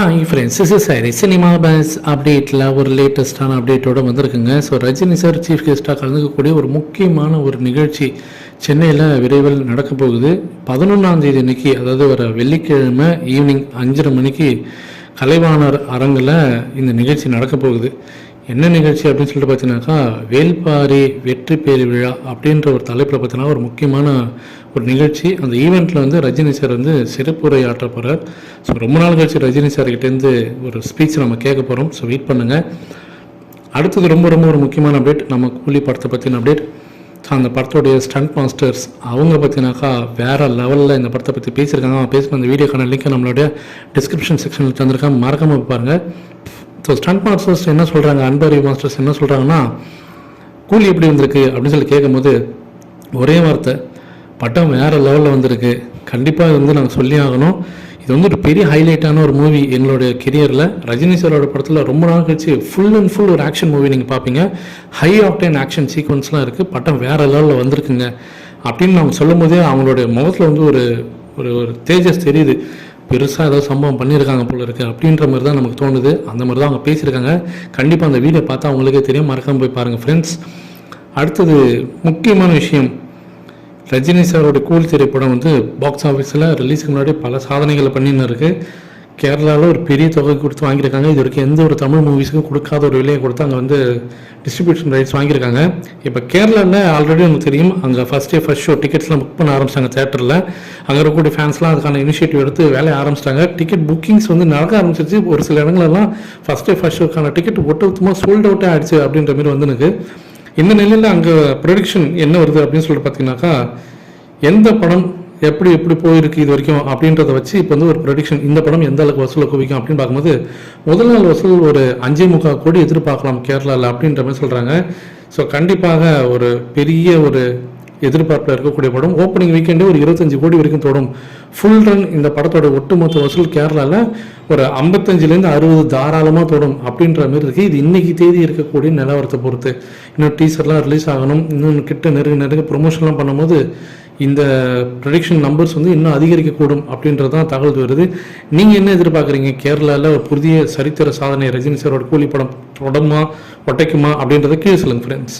Hi friends is is sorry cinema base அப்டேட்டில் ஒரு லேட்டஸ்டான அப்டேட்டோடு வந்திருக்குங்க. ஸோ ரஜினி சார் சீஃப் கெஸ்ட்டாக கலந்துக்கக்கூடிய ஒரு முக்கியமான ஒரு நிகழ்ச்சி சென்னையில் விரைவில் நடக்க போகுது. பதினொன்றாம் தேதி அன்னைக்கு அதாவது வர வெள்ளிக்கிழமை ஈவினிங் அஞ்சரை மணிக்கு கலைவாணர் அரங்கில் இந்த நிகழ்ச்சி நடக்க போகுது. என்ன நிகழ்ச்சி அப்படின்னு சொல்லிட்டு பார்த்தீங்கன்னாக்கா வேல்பாரி வெற்றி பேர் விழா அப்படின்ற ஒரு தலைப்பில் பார்த்தீங்கன்னா ஒரு முக்கியமான ஒரு நிகழ்ச்சி. அந்த ஈவெண்ட்டில் வந்து ரஜினி சார் வந்து சிறப்புரை ஆற்ற போகிறார் ஸோ ரொம்ப நாள் கழிச்சு ரஜினி சார்கிட்டேருந்து ஒரு ஸ்பீச் நம்ம கேட்க போகிறோம் ஸோ வெயிட் பண்ணுங்கள் அடுத்தது ரொம்ப ரொம்ப ஒரு முக்கியமான அப்டேட் நம்ம கூலி படத்தை பற்றின அப்டேட் ஸோ அந்த படத்தோடைய ஸ்டண்ட் மாஸ்டர்ஸ் அவங்க பார்த்தீங்கன்னாக்கா வேறு லெவலில் இந்த படத்தை பற்றி பேசியிருக்காங்க. அவங்க பேசின அந்த வீடியோக்கான லிங்க்கை நம்மளுடைய டிஸ்கிரிப்ஷன் செக்ஷனில் தந்திருக்காங்க. மறக்காமல் பாருங்கள் ஸோ ஸ்டண்ட் மாஸ்டர்ஸ் என்ன சொல்கிறாங்க அன்பரி மாஸ்டர்ஸ் என்ன சொல்கிறாங்கன்னா கூலி எப்படி வந்திருக்கு? அப்படின்னு சொல்லி கேட்கும்போது ஒரே வார்த்தை பட்டம் வேறு லெவலில் வந்திருக்கு. கண்டிப்பாக வந்து நாங்கள் சொல்லி ஆகணும். இது வந்து ஒரு பெரிய ஹைலைட்டான ஒரு மூவி எங்களுடைய கெரியரில் ரஜினி சாரோட படத்தில் ரொம்ப நாள் கழிச்சு ஃபுல் அண்ட் ஃபுல் ஒரு ஆக்ஷன் மூவி நீங்கள் பார்ப்பீங்க ஹை ஆக்டைன் ஆக்ஷன் சீக்வன்ஸ்லாம் இருக்குது பட்டம் வேறு லெவலில் வந்திருக்குங்க. அப்படின்னு நம்ம சொல்லும் போதே அவங்களுடைய முகத்தில் வந்து ஒரு ஒரு ஒரு தேஜஸ் தெரியுது. பெருசாக ஏதோ சம்பவம் பண்ணியிருக்காங்க போல இருக்குது அப்படின்ற மாதிரி தான் நமக்கு தோணுது. அந்த மாதிரி தான் அவங்க பேசியிருக்காங்க. கண்டிப்பாக அந்த வீடியோ பார்த்தா அவங்களுக்கே தெரியும். மறக்காமல் போய் பாருங்கள் ஃப்ரெண்ட்ஸ் அடுத்தது முக்கியமான விஷயம். ரஜினி சாரோட கூல் திரைப்படம் வந்து பாக்ஸ் ஆஃபீஸில் ரிலீஸுக்கு முன்னாடி பல சாதனைகளை பண்ணின்னு இருக்குது கேரளாவில் ஒரு பெரிய தொகை கொடுத்து வாங்கியிருக்காங்க. இது வரைக்கும் எந்த ஒரு தமிழ் மூவிஸுக்கும் கொடுக்காத ஒரு விலையை கொடுத்து அங்கே வந்து டிஸ்ட்ரிபியூஷன் ரைட்ஸ் வாங்கியிருக்காங்க. இப்போ கேரளாவில் ஆல்ரெடி உங்களுக்கு தெரியும் அங்கே ஃபஸ்ட் டே ஃபஸ்ட் ஷோ டிக்கெட்ஸ்லாம் புக் பண்ண ஆரம்பிச்சிட்டாங்க தேட்டரில் அங்கே இருக்கக்கூடிய ஃபேன்ஸ்லாம் அதுக்கான இனிஷியேட்டிவ் எடுத்து வேலையை ஆரம்பிச்சிட்டாங்க. டிக்கெட் புக்கிங்ஸ் வந்து நடக்க ஆரம்பிச்சிருச்சு. ஒரு சில இடங்களெல்லாம் ஃபஸ்ட் டே ஃபஸ்ட் ஷோக்கான டிக்கெட் ஒட்டுமொத்தமாக சோல்ட் அவுட்டே ஆயிடுச்சு அப்படின்ற மாதிரி வந்து எனக்கு இந்த நிலையில் அங்கே ப்ரொடிக்ஷன் என்ன வருது அப்படின்னு சொல்லிட்டு பார்த்தீங்கன்னாக்கா எந்த படம் எப்படி எப்படி போயிருக்கு இது வரைக்கும் அப்படின்றத வச்சு இப்போ வந்து ஒரு ப்ரொடிக்ஷன் இந்த படம் எந்த அளவுக்கு வசூலை குவிக்கும் அப்படின்னு பார்க்கும்போது முதல் நாள் வசூல் ஒரு அஞ்சே முக்கால் கோடி எதிர்பார்க்கலாம் கேரளாவில் அப்படின்ற மாதிரி சொல்கிறாங்க ஸோ கண்டிப்பாக ஒரு பெரிய ஒரு எதிர்பார்ப்பில் இருக்கக்கூடிய படம். ஓப்பனிங் வீக்கெண்டே ஒரு இருபத்தஞ்சு கோடி வரைக்கும் தொடும். ஃபுல் ரன் இந்த படத்தோட ஒட்டுமொத்த வசூல் கேரளாவில் ஒரு ஐம்பத்தஞ்சிலேருந்து அறுபது தாராளமாக தொடும் அப்படின்ற மாதிரி இருக்குது இது இன்னைக்கு தேதி இருக்கக்கூடிய நிலவரத்தை பொறுத்து. இன்னும் டீசர்லாம் ரிலீஸ் ஆகணும். இன்னும் கிட்ட நெருங்க நெருங்க ப்ரொமோஷன்லாம் பண்ணும்போது இந்த ப்ரடிக்ஷன் நம்பர்ஸ் வந்து இன்னும் அதிகரிக்கக்கூடும் அப்படின்றது தான் தகவல் வருது. நீங்கள் என்ன எதிர்பார்க்குறீங்க? கேரளாவில் ஒரு புதிய சரித்திர சாதனை ரஜினி சாரோட கூலி படம் தொடமா ஒட்டைக்குமா? அப்படின்றத கீழே சொல்லுங்கள் ஃப்ரெண்ட்ஸ்